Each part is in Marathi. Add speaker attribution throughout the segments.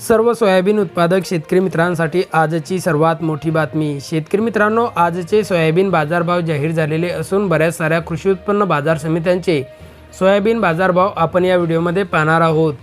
Speaker 1: सर्व सोयाबीन उत्पादक शेतकरी मित्रांसाठी आजची सर्वात मोठी बातमी. शेतकरी मित्रांनो आजचे सोयाबीन बाजारभाव जाहीर झालेले असून बऱ्याच साऱ्या कृषी उत्पन्न बाजार समित्यांचे सोयाबीन बाजारभाव आपण या व्हिडिओमध्ये पाहणार आहोत.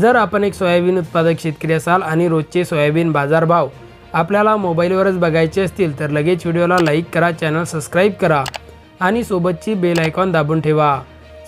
Speaker 1: जर आपण एक सोयाबीन उत्पादक शेतकरी असाल आणि रोजचे सोयाबीन बाजारभाव आपल्याला मोबाईलवरच बघायचे असतील तर लगेच व्हिडिओला लाईक करा चॅनल सबस्क्राईब करा आणि सोबतची बेल आयकॉन दाबून ठेवा.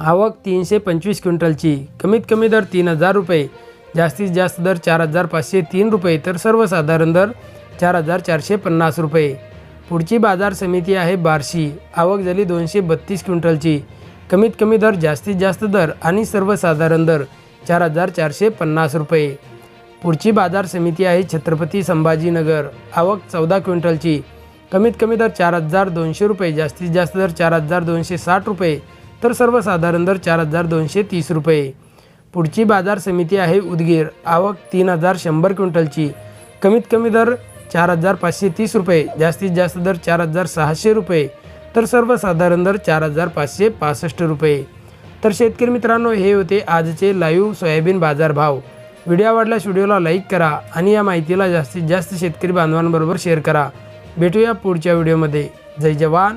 Speaker 1: आवक तीनशे पंचवीस क्विंटलची. कमीत कमी दर तीन हजार रुपये. जास्तीत जास्त दर चार हजार पाचशे तीन रुपये तर सर्वसाधारण दर चार हजार चारशे पन्नास रुपये. पुढची बाजार समिती आहे बार्शी. आवक झाली दोनशे बत्तीस क्विंटलची. कमीत कमी दर जास्तीत जास्त दर आणि सर्वसाधारण दर चार हजार चारशे पन्नास रुपये. पुढची बाजार समिती आहे छत्रपती संभाजीनगर. आवक चौदा क्विंटलची. कमीत कमी दर चार हजार दोनशे रुपये. जास्तीत जास्त दर चार हजार दोनशे साठ रुपये. तर सर्वसाधारण दर चार हजार दोनशे तीस रुपये. पुढची बाजार समिती आहे उदगीर. आवक तीन हजार शंभर क्विंटलची. कमीत कमी दर चार हजार पाचशे तीस रुपये. जास्तीत जास्त दर चार हजार सहाशे रुपये. तर सर्वसाधारण दर चार हजार पाचशे पासष्ट रुपये. तर शेतकरी मित्रांनो हे होते आजचे लाईव्ह सोयाबीन बाजारभाव. व्हिडिओ आवडल्यास व्हिडिओला लाईक करा आणि या माहितीला जास्तीत जास्त शेतकरी बांधवांबरोबर शेअर करा. भेटूया पुढच्या व्हिडिओमध्ये. जय जवान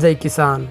Speaker 1: जय किसान.